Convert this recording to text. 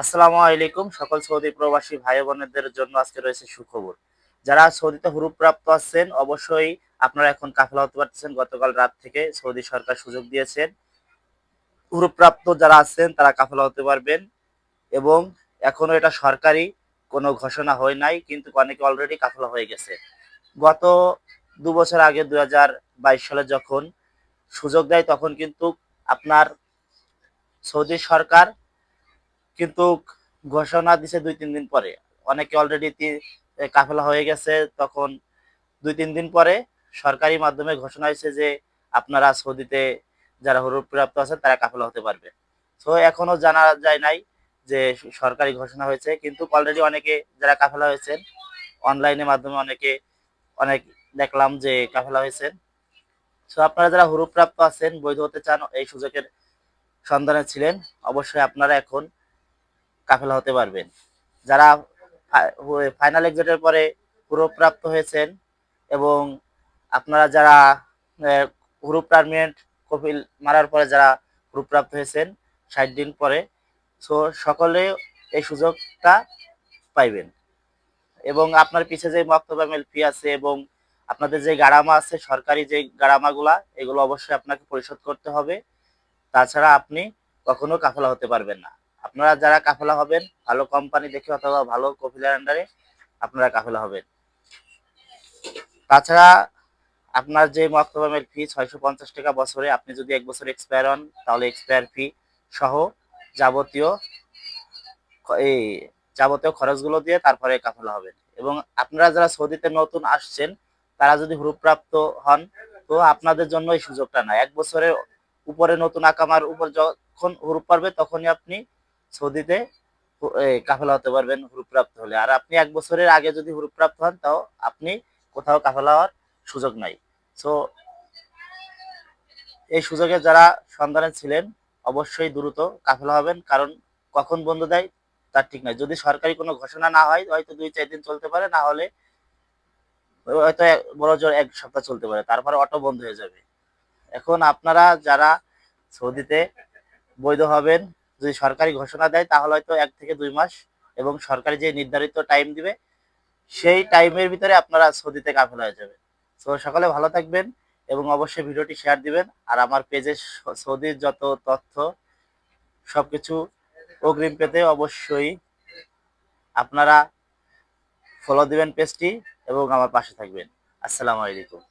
আসসালামু আলাইকুম, সকল সৌদি প্রবাসী ভাই বোনদের জন্য আজকে রয়েছে সুখবর। যারা সৌদিতে হুরুপ্রাপ্ত আছেন, অবশ্যই আপনারা এখন কাফেলা হতে পারতেছেন। গতকাল রাত থেকে সৌদি সরকার সুযোগ দিয়েছেন। হুরুপ্রাপ্ত যারা আছেন, তারা কাফেলা হতে পারবেন এবং এখনও এটা সরকারি কোনো ঘোষণা হয় নাই, কিন্তু অনেকে অলরেডি কাফেলা হয়ে গেছে। গত দু বছর আগে দু হাজার বাইশ সালে যখন সুযোগ দেয়, তখন কিন্তু আপনার সৌদি সরকার কিন্তু ঘোষণা দিছে দুই, তিন দিন পরে। অনেকে অলরেডি কাফেলা হয়ে গেছে, তখন দুই, তিন দিন পরে সরকারি মাধ্যমে ঘোষণা হয়েছে যে আপনারা সৌদিতে যারা প্রাপ্ত আছেন তারা কাফেলা হতে পারবে। তো এখনও জানা যায় নাই যে সরকারি ঘোষণা হয়েছে, কিন্তু অলরেডি অনেকে যারা কাফেলা হয়েছেন অনলাইনের মাধ্যমে অনেকে, অনেক দেখলাম যে কাফেলা হয়েছেন। তো আপনারা যারা প্রাপ্ত আছেন, বৈধ হতে চান, এই সুযোগের সন্ধানে ছিলেন, অবশ্যই আপনারা এখন কাফেলা হতে পারবেন। যারা ফাইনাল এক্সাটের পরে পুরোপ্রাপ্ত হয়েছেন এবং আপনারা যারা হুরুপ পারমিনেন্ট কপিল মারার পরে যারা হুরুপ্রাপ্ত হয়েছেন, ষাট দিন পরে সো সকলে এই সুযোগটা পাইবেন। এবং আপনার পিছে যে মক্তবা মেল ফি আছে এবং আপনাদের যে গাড়ামা আছে, সরকারি যে গাড়ামাগুলা, এগুলো অবশ্যই আপনাকে পরিশোধ করতে হবে। তাছাড়া আপনি কখনো কাফেলা হতে পারবেন না। আপনারা যারা কাফেলা হবেন, ভালো কোম্পানি দেখে অথবা ভালো কফিলার আন্ডারে আপনারা কাফেলা হবেন। তাছাড়া আপনার যে মক্তবামের ফি ছয়শো পঞ্চাশ টাকা বছরে, আপনি যদি এক বছর এক্সপায়ার হন, তাহলে এক্সপায়ার ফি সহ যাবতীয় এই যাবতীয় খরচগুলো দিয়ে তারপরে কাফেলা হবেন। এবং আপনারা যারা সৌদিতে নতুন আসছেন, তারা যদি হুরুপ্রাপ্ত হন, তো আপনাদের জন্য এই সুযোগটা না এক বছরের উপরে নতুন আকামার উপর যখন হুরুপ পারবে, তখনই আপনি সৌদিতে কাফেলা হতে পারবেন হুরুপ্রাপ্ত হলে। আর আপনি এক বছরের আগে যদি হুরুপ্রাপ্ত হন, তাও আপনি কোথাও কাফেলা হওয়ার সুযোগ নাই। সো, এই সুযোগে যারা সন্ধানে ছিলেন, অবশ্যই দ্রুত কাফেলা হবেন, কারণ কখন বন্ধ দেয় তার ঠিক নাই। যদি সরকারি কোনো ঘোষণা না হয়, হয়তো দুই, চার দিন চলতে পারে, না হলে হয়তো বড় জোর এক সপ্তাহ চলতে পারে, তারপরে অটো বন্ধ হয়ে যাবে। এখন আপনারা যারা সৌদিতে বৈধ হবেন যদি সরকারি ঘোষণা দেয়, তাহলে হয়তো এক থেকে দুই মাস এবং সরকারি যে নির্ধারিত টাইম দিবে, সেই টাইমের ভিতরে আপনারা সৌদিতে কাফেলা হয়ে যাবে। তো সকালে ভালো থাকবেন এবং অবশ্যই ভিডিওটি শেয়ার দিবেন আর আমার পেজে সৌদির যত তথ্য, সবকিছু অগ্রিম পেতে অবশ্যই আপনারা ফলো দিবেন পেজটি এবং আমার পাশে থাকবেন। আসসালামু আলাইকুম।